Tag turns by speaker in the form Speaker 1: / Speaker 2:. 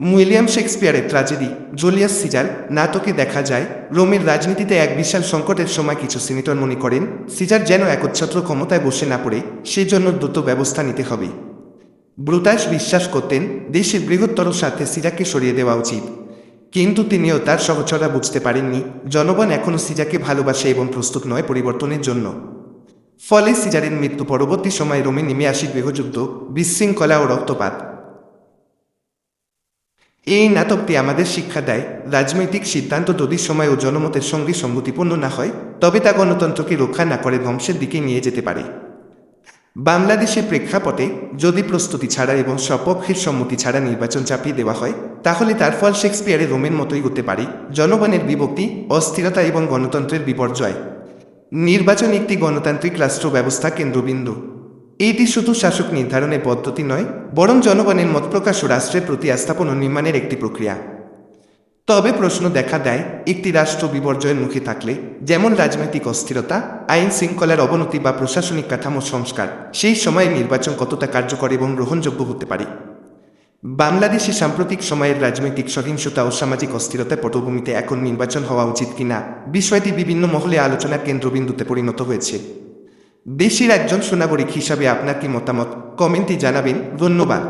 Speaker 1: William শেক্সপিয়ারের tragedy Julius Caesar, নাটকে দেখা যায়, রোমের রাজনীতিতে এক বিশাল সংকটের সময় কিছু সিনেটর মনে করেন, সিজার যেন একচ্ছত্র ক্ষমতায় বসে না পড়ে, সেজন্য দ্রুত ব্যবস্থা নিতে হবে। ব্রুটাস বিশ্বাস করতেন, দেশের বৃহত্তর স্বার্থে সিজাকে সরিয়ে দেওয়া উচিত। কিন্তু তিনিও তার সহচরা বুঝতে পারেননি, জনগণ এখনও সিজাকে ভালোবাসে এবং প্রস্তুত নয় পরিবর্তনের জন্য। ফলে সিজারের মৃত্যু পরবর্তী সময়ে রোমে নেমে আসে গৃহযুদ্ধ, বিশৃঙ্খলা ও রক্তপাত। এই নাটকটি আমাদের শিক্ষা দেয়, রাজনৈতিক সিদ্ধান্ত যদি সময় ও জনমতের সঙ্গে সঙ্গতিপূর্ণ না হয়, তবে তা গণতন্ত্রকে রক্ষা না করে ধ্বংসের দিকে নিয়ে যেতে পারে। বাংলাদেশের প্রেক্ষাপটে যদি প্রস্তুতি ছাড়া এবং সপক্ষের সম্মতি ছাড়া নির্বাচন চাপিয়ে দেওয়া হয়, তাহলে তার ফল শেক্সপিয়ারের রোমের মতোই হতে পারে। জনগণের বিভক্তি, অস্থিরতা এবং গণতন্ত্রের বিপর্যয়। নির্বাচন একটি গণতান্ত্রিক রাষ্ট্র ব্যবস্থা কেন্দ্রবিন্দু। এটি শুধু শাসক নির্ধারণের পদ্ধতি নয়, বরং জনগণের মত প্রকাশ ও রাষ্ট্রের প্রতি আস্থাপন ও নির্মাণের একটি প্রক্রিয়া। তবে প্রশ্ন দেখা দেয়, একটি রাষ্ট্র বিপর্যয়ের মুখে থাকলে যেমন রাজনৈতিক অস্থিরতা, আইন শৃঙ্খলার অবনতি বা প্রশাসনিক কাঠামো সংস্কার, সেই সময়ে নির্বাচন কতটা কার্যকর এবং গ্রহণযোগ্য হতে পারে। বাংলাদেশে সাম্প্রতিক সময়ের রাজনৈতিক সহিংসতা ও সামাজিক অস্থিরতার পটভূমিতে এখন নির্বাচন হওয়া উচিত কিনা, বিষয়টি বিভিন্ন মহলে আলোচনার কেন্দ্রবিন্দুতে পরিণত হয়েছে। দেশের একজন সোনাগরিক হিসাবে আপনার কি মতামত? কমেন্টে জানাবেন ধন্যবাদ।